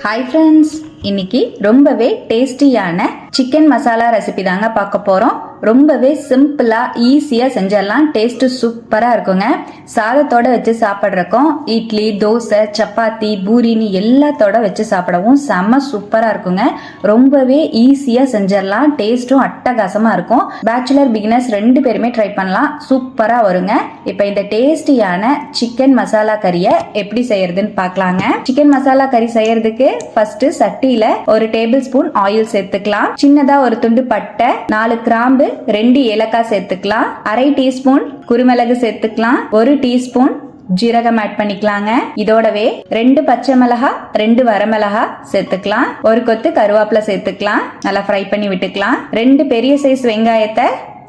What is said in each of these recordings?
Hi friends இன்னைக்கு ரொம்பவே டேஸ்டியான சிக்கன் மசாலா ரெசிபி தாங்க பார்க்க போகிறோம் ரொம்பவே சிம்பிளாக ஈஸியாக செஞ்சிடலாம். டேஸ்ட்டு சூப்பராக இருக்குங்க. சாதத்தோட வச்சு சாப்பிட்றக்கும் இட்லி தோசை சப்பாத்தி பூரின்னு எல்லாத்தோட வச்சு சாப்பிடவும் செம்ம சூப்பராக இருக்குங்க. ரொம்பவே ஈஸியாக செஞ்சிடலாம். டேஸ்ட்டும் அட்டகாசமாக இருக்கும். பேச்சுலர் பிகினர்ஸ் ரெண்டு பேருமே ட்ரை பண்ணலாம். சூப்பராக வருங்க. இப்போ இந்த டேஸ்டியான சிக்கன் மசாலா கறியை எப்படி செய்யறதுன்னு பார்க்கலாங்க. சிக்கன் மசாலா கறி செய்யறதுக்கு ஃபர்ஸ்ட் சட்டியில ஒரு டேபிள் ஸ்பூன் ஆயில் சேர்த்துக்கலாம். சின்னதா ஒரு துண்டு பட்டை நாலு கிராம்பு ரெண்டு ஏலக்காய் சேர்த்துக்கலாம். அரை டீஸ்பூன் குருமிளகு சேர்த்துக்கலாம். ஒரு டீஸ்பூன் ஜீரகம் ஆட் பண்ணிக்கலாங்க. இதோடவே ரெண்டு பச்சை மிளகா ரெண்டு வரமிளகா சேர்த்துக்கலாம். ஒரு கொத்து கருவேப்பிலை சேர்த்துக்கலாம். நல்லா ஃப்ரை பண்ணி விட்டுக்கலாம். ரெண்டு பெரிய சைஸ் வெங்காயத்தை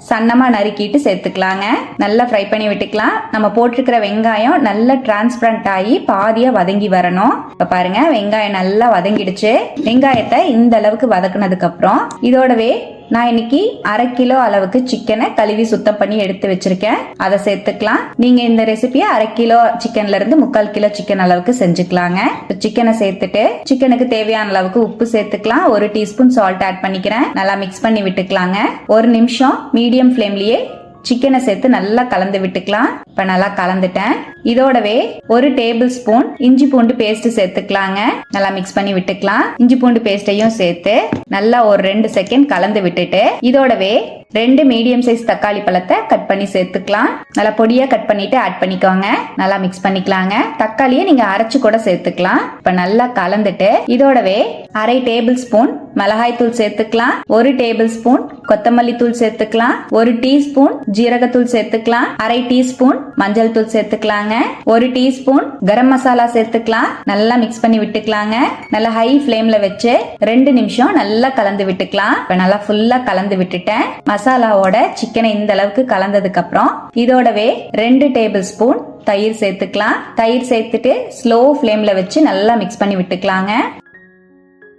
சன்னமா நறுக்கிட்டு சேர்த்துக்கலாங்க. நல்லா ஃப்ரை பண்ணி விட்டுக்கலாம். நம்ம போட்டிருக்கிற வெங்காயம் நல்லா டிரான்ஸ்பரண்ட் ஆகி பாதியா வதங்கி வரணும். இப்ப பாருங்க வெங்காயம் நல்லா வதங்கிடுச்சு. வெங்காயத்தை இந்த அளவுக்கு வதக்குனதுக்கு அப்புறம் இதோடவே நான் இன்னைக்கு அரை கிலோ அளவுக்கு சிக்கனை கழுவி சுத்தம் பண்ணி எடுத்து வச்சிருக்கேன். அதை சேர்த்துக்கலாம். நீங்க இந்த ரெசிபியை அரை கிலோ சிக்கன்ல இருந்து முக்கால் கிலோ சிக்கன் அளவுக்கு செஞ்சுக்கலாங்க. சிக்கனை சேர்த்துட்டு சிக்கனுக்கு தேவையான அளவுக்கு உப்பு சேர்த்துக்கலாம். ஒரு டீஸ்பூன் சால்ட் ஆட் பண்ணிக்கிறேன். நல்லா மிக்ஸ் பண்ணி விட்டுக்கலாங்க. ஒரு நிமிஷம் மீடியம் ஃப்ளேம்லயே சிக்கனை சேர்த்து நல்லா கலந்து விட்டுக்கலாம். இப்ப நல்லா கலந்துட்டேன். இதோடவே ஒரு டேபிள் ஸ்பூன் இஞ்சி பூண்டு பேஸ்ட் சேர்த்துக்கலாங்க. நல்லா மிக்ஸ் பண்ணி விட்டுக்கலாம். இஞ்சி பூண்டு பேஸ்டையும் சேர்த்து நல்லா ஒரு ரெண்டு செகண்ட் கலந்து விட்டுட்டு இதோடவே ரெண்டு மீடியம் சைஸ் தக்காளி பழத்தை கட் பண்ணி சேர்த்துக்கலாம். நல்லா பொடியா கட் பண்ணிட்டு ஆட் பண்ணிக்கோங்க. நல்லா மிக்ஸ் பண்ணிக்கலாங்க. தக்காளியை நீங்க அரைச்சு கூட சேர்த்துக்கலாம். இப்ப நல்லா கலந்துட்டு இதோடவே அரை டேபிள் ஸ்பூன் மிளகாய் தூள் சேர்த்துக்கலாம். ஒரு டேபிள் ஸ்பூன் கொத்தமல்லி தூள் சேர்த்துக்கலாம். ஒரு டீஸ்பூன் ஜீரகத்தூள் சேர்த்துக்கலாம். அரை டீஸ்பூன் மஞ்சள் தூள் சேர்த்துக்கலாங்க. ஒரு டீஸ்பூன் கரம் மசாலா சேர்த்துக்கலாம். நல்லா மிக்ஸ் பண்ணி விட்டுக்கலாங்க. நல்லா ஹை ஃப்ளேம்ல வச்சு ரெண்டு நிமிஷம் நல்லா கலந்து விட்டுக்கலாம். இப்ப நல்லா ஃபுல்லா கலந்து விட்டுட்டேன். மசாலாவோட சிக்கனை இந்த அளவுக்கு கலந்ததுக்கு அப்புறம் இதோடவே ரெண்டு டேபிள் ஸ்பூன் தயிர் சேர்த்துக்கலாம். தயிர் சேர்த்துட்டு ஸ்லோ ஃப்ளேம்ல வச்சு நல்லா மிக்ஸ் பண்ணி விட்டுக்கலாங்க.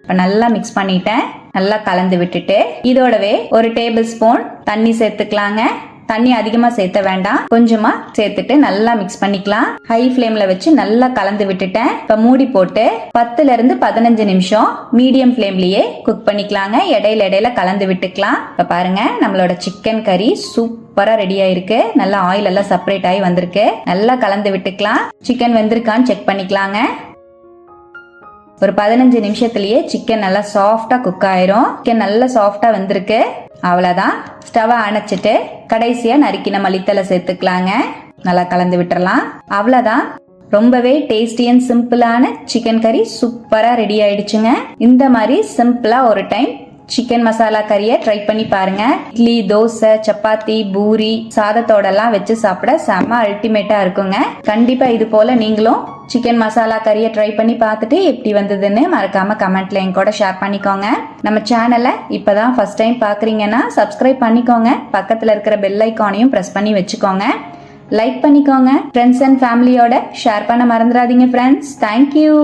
இப்போ நல்லா மிக்ஸ் பண்ணிட்டேன். நல்லா கலந்து விட்டுட்டு இதோடவே ஒரு டேபிள் ஸ்பூன் தண்ணி சேர்த்துக்கலாங்க. தண்ணி அதிகமா சேர்த்த வேண்டாம். கொஞ்சமா சேர்த்துட்டு நல்லா மிக்ஸ் பண்ணிக்கலாம். ஹை ஃப்ளேம்ல வச்சு நல்லா கலந்து விட்டுட்டேன். இப்ப மூடி போட்டு பத்துல இருந்து பதினஞ்சு நிமிஷம் மீடியம் ஃப்ளேம்லயே குக் பண்ணிக்கலாங்க. இடையில இடையில கலந்து விட்டுக்கலாம். இப்ப பாருங்க நம்மளோட சிக்கன் கறி சூப்பராக ரெடி ஆயிருக்கு. நல்லா ஆயில் எல்லாம் செப்பரேட் ஆகி வந்திருக்கு. நல்லா கலந்து விட்டுக்கலாம். சிக்கன் வெந்திருக்கான்னு செக் பண்ணிக்கலாங்க. ஒரு பதினஞ்சு நிமிஷத்துலயே சிக்கன் நல்லா சாஃப்டா குக் ஆயிரும். சிக்கன் நல்லா சாஃப்டா வந்திருக்கு. அவ்வளவுதான். ஸ்டவை அணைச்சிட்டு கடைசியா நறுக்கின மல்லித்தலை சேர்த்துக்கலாங்க. நல்லா கலந்து விட்டுறலாம். அவ்வளவுதான். ரொம்பவே டேஸ்டி அண்ட் சிம்பிளான சிக்கன் கறி சூப்பரா ரெடி ஆயிடுச்சுங்க. இந்த மாதிரி சிம்பிளா ஒரு டைம் சிக்கன் மசாலா கறியை ட்ரை பண்ணி பாருங்க. இட்லி தோசை சப்பாத்தி பூரி சாதத்தோடலாம் வச்சு சாப்பிட செம்ம அல்டிமேட்டா இருக்குங்க. கண்டிப்பா இது போல நீங்களும் சிக்கன் மசாலா கறியை ட்ரை பண்ணி பார்த்துட்டு எப்படி வந்ததுன்னு மறக்காம கமெண்ட்ல என் கூட ஷேர் பண்ணிக்கோங்க. நம்ம சேனலை இப்பதான் ஃபர்ஸ்ட் டைம் பாக்குறீங்கன்னா சப்ஸ்கிரைப் பண்ணிக்கோங்க. பக்கத்துல இருக்கிற பெல் ஐக்கானையும் பிரஸ் பண்ணி வச்சுக்கோங்க. லைக் பண்ணிக்கோங்க. ஃப்ரெண்ட்ஸ் அண்ட் ஃபேமிலியோட ஷேர் பண்ண மறந்துடாதீங்க ஃப்ரெண்ட்ஸ் தேங்க்யூ